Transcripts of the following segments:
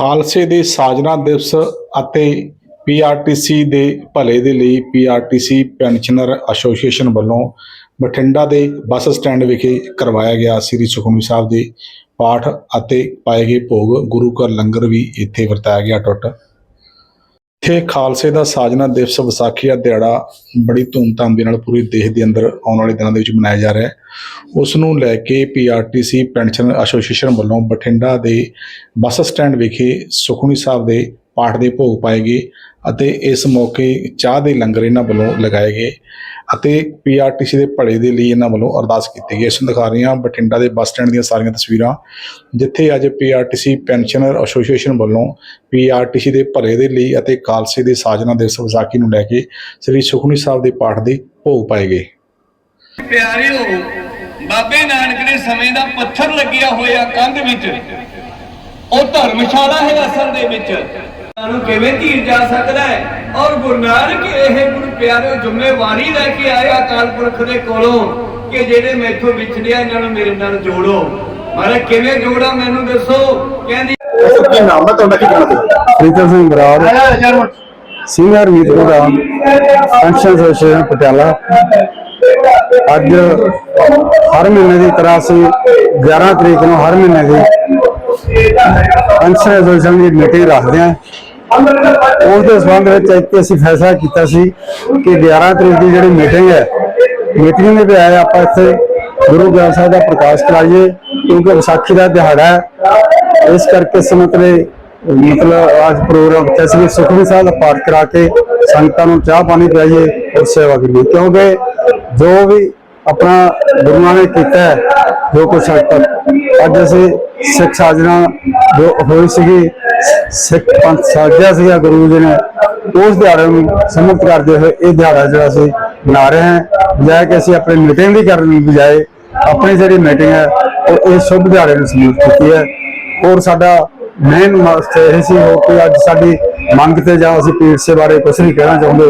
ਖਾਲਸੇ ਦੇ ਸਾਜਨਾ ਦਿਵਸ ਅਤੇ ਪੀਆਰਟੀਸੀ ਦੇ ਭਲੇ ਦੇ ਲਈ ਪੀਆਰਟੀਸੀ ਪੈਨਸ਼ਨਰ ਐਸੋਸੀਏਸ਼ਨ ਵੱਲੋਂ ਬਠਿੰਡਾ ਦੇ ਬੱਸ ਸਟੈਂਡ ਵਿਖੇ ਕਰਵਾਇਆ ਗਿਆ ਸ੍ਰੀ ਸੁਖਮਨੀ ਸਾਹਿਬ ਦੇ ਪਾਠ ਅਤੇ ਪਾਏ ਗਏ ਭੋਗ, ਗੁਰੂ ਘਰ ਲੰਗਰ ਵੀ ਇੱਥੇ ਵਰਤਾਇਆ ਗਿਆ ਟੁੱਟ। ਇੱਥੇ ਖਾਲਸੇ ਦਾ ਸਾਜਨਾ ਦਿਵਸ ਵਿਸਾਖੀ ਦਾ ਦਿਹਾੜਾ ਬੜੀ ਧੂਮਧਾਮ ਦੇ ਨਾਲ ਪੂਰੇ ਦੇਸ਼ ਦੇ ਅੰਦਰ ਆਉਣ ਵਾਲੇ ਦਿਨਾਂ ਦੇ ਵਿੱਚ ਮਨਾਇਆ ਜਾ ਰਿਹਾ ਹੈ। ਉਸ ਨੂੰ ਲੈ ਕੇ ਪੀਆਰਟੀਸੀ ਪੈਨਸ਼ਨ ਐਸੋਸੀਏਸ਼ਨ ਵੱਲੋਂ ਬਠਿੰਡਾ ਦੇ ਬੱਸ ਸਟੈਂਡ ਵਿਖੇ ਸੁਖਮਨੀ ਸਾਹਿਬ ਦੇ ਪਾਠ ਦੇ ਭੋਗ ਪਾਏ ਗਏ ਅਤੇ ਇਸ ਮੌਕੇ ਚਾਹ ਦੇ ਲੰਗਰ ਇਹਨਾਂ ਵੱਲੋਂ ਲਗਾਏ ਗਏ ਅਤੇ ਪੀਆਰਟੀਸੀ ਦੇ ਭਲੇ ਦੇ ਲਈ ਇਹਨਾਂ ਵੱਲੋਂ ਅਰਦਾਸ ਕੀਤੀ ਗਈ। ਇਸ ਨੂੰ ਦਿਖਾ ਰਹੀਆਂ ਬਠਿੰਡਾ ਦੇ ਬੱਸ ਸਟੈਂਡ ਦੀਆਂ ਸਾਰੀਆਂ ਤਸਵੀਰਾਂ, ਜਿੱਥੇ ਅੱਜ ਪੀਆਰਟੀਸੀ ਪੈਨਸ਼ਨਰ ਐਸੋਸੀਏਸ਼ਨ ਵੱਲੋਂ ਪੀਆਰਟੀਸੀ ਦੇ ਭਲੇ ਦੇ ਲਈ ਅਤੇ ਖਾਲਸੇ ਦੇ ਸਾਜਨਾ ਦਿਵਸ ਵਿਸਾਖੀ ਨੂੰ ਲੈ ਕੇ ਸ੍ਰੀ ਸੁਖਮਨੀ ਸਾਹਿਬ ਦੇ ਪਾਠ ਦੇ ਭੋਗ ਪਾਏ ਗਏ। ਪਿਆਰਿਓ, ਬਾਬੇ ਨਾਨਕ ਦੇ ਸਮੇਂ ਦਾ ਪੱਥਰ ਲੱਗਿਆ ਹੋਇਆ ਕੰਧ ਵਿੱਚ। ਉਹ ਧਰਮਸ਼ਾਲਾ ਹੈ ਅਸਲ ਦੇ ਵਿੱਚ। ਨੂੰ ਕਿਵੇਂ ਧੀਰ ਜਾ ਸਕਦਾ ਹੈ? ਔਰ ਗੁਰੂ ਨਾਨਕ ਇਹ ਗੁਰੂ ਪਿਆਰਿਓ ਜ਼ਿੰਮੇਵਾਰੀ ਲੈ ਕੇ ਆਇਆ ਅਕਾਲ ਪੁਰਖ ਦੇ ਕੋਲੋਂ ਕਿ ਜਿਹੜੇ ਮੈਥੋਂ ਵਿਛੜਿਆ ਇਹਨਾਂ ਨੂੰ ਮੇਰੇ ਨਾਲ ਜੋੜੋ। ਮਾਰੇ ਕਿਵੇਂ ਜੋੜਾ ਮੈਨੂੰ ਦੱਸੋ? ਕਹਿੰਦੀ ਕੀ ਨਾਮ ਹੈ ਤੁਹਾਡਾ ਕੀ ਚਾਹੁੰਦੇ ਪ੍ਰੀਤਮ ਸਿੰਘ ਬਰਾੜ। ਸੀਨੀਅਰ ਮੀਤ ਪ੍ਰਧਾਨ ਪੈਨਸ਼ਨ ਐਸੋਸੀਏਸ਼ਨ ਪਟਿਆਲਾ। ਅੱਜ ਹਰ ਮਹੀਨੇ ਦੀ ਤਰ੍ਹਾਂ ਅਸੀਂ 11 ਤਰੀਕ ਨੂੰ ਹਰ ਮਹੀਨੇ ਦੀ ਪੈਨਸ਼ਨ ਐਸੋਸੀਏਸ਼ਨ ਦੀ ਮੀਟਿੰਗ ਰੱਖਦੇ ਹਾਂ। ਉਸ ਦੇ ਸੰਬੰਧ ਵਿੱਚ ਇੱਕ ਅਸੀਂ ਫੈਸਲਾ ਕੀਤਾ ਸੀ ਕਿ 11 ਤਰੀਕ ਦੀ ਜਿਹੜੀ ਮੀਟਿੰਗ ਹੈ ਮੀਟਿੰਗ ਦੇ ਵਿੱਚ ਆਏ ਆਪਾਂ ਇੱਥੇ ਗੁਰੂ ਗ੍ਰੰਥ ਸਾਹਿਬ ਦਾ ਪ੍ਰਕਾਸ਼ ਕਰਾਈਏ, ਕਿਉਂਕਿ ਵਿਸਾਖੀ ਦਾ ਦਿਹਾੜਾ ਹੈ। ਇਸ ਕਰਕੇ ਸਮਤਲੇ ਮਤਲਬ ਅੱਜ ਪ੍ਰੋਗਰਾਮ ਰੱਖਿਆ ਸੀ ਸੁਖਮਨੀ ਸਾਹਿਬ ਦਾ ਪਾਠ ਕਰਾ ਕੇ ਸੰਗਤਾਂ ਨੂੰ ਚਾਹ ਪਾਣੀ ਪਿਆਈਏ ਔਰ ਸੇਵਾ ਕਰੀਏ। ਕਿਉਂਕਿ ਜੋ ਵੀ ਆਪਣਾ ਗੁਰੂਆਂ ਨੇ ਕੀਤਾ ਹੈ, ਜੋ ਕੁਛ ਅੱਜ ਤੱਕ, ਅੱਜ ਅਸੀਂ ਸਿੱਖ ਸਾਜਣਾ ਜੋ ਹੋਈ ਸੀਗੀ ਸਿੱਖ ਪੰਥ ਸਾਜਿਆ ਸੀਗਾ ਗੁਰੂ ਜੀ ਨੇ, ਉਸ ਦਿਹਾੜੇ ਨੂੰ ਸਮਰਪਿਤ ਕਰਦੇ ਹੋਏ ਇਹ ਦਿਹਾੜਾ ਜਿਹੜਾ ਅਸੀਂ ਮਨਾ ਰਹੇ ਹਾਂ ਜਾਂ ਕਿ ਅਸੀਂ ਆਪਣੀ ਮੀਟਿੰਗ ਦੀ ਕਰਨ ਦੀ ਬਜਾਏ, ਆਪਣੀ ਜਿਹੜੀ ਮੀਟਿੰਗ ਹੈ, ਉਹ ਇਹ ਸ਼ੁਭ ਦਿਹਾੜੇ ਨੂੰ ਸਮਰਪਿਤ ਕੀਤੀ ਹੈ। ਹੋਰ ਸਾਡਾ ਮੇਨ ਮਕਸਦ ਇਹ ਸੀ ਹੋ ਕਿ ਅੱਜ ਸਾਡੀ ਮੰਗ ਤੇ ਜਾਂ ਅਸੀਂ ਪੀੜਸੇ ਬਾਰੇ ਕੁਝ ਨਹੀਂ ਕਹਿਣਾ ਚਾਹੁੰਦੇ,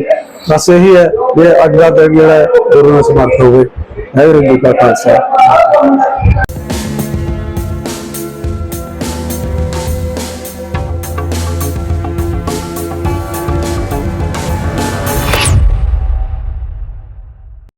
ਬਸ ਇਹੀ ਹੈ ਕਿ ਅੱਜ ਦਾ ਦਿਨ ਜਿਹੜਾ ਹੈ, ਗੁਰੂ ਨੂੰ ਸਮਰਪਿਤ ਹੋਵੇ। ਵਾਹਿਗੁਰੂ ਜੀ ਕਾ ਖਾਲਸਾ।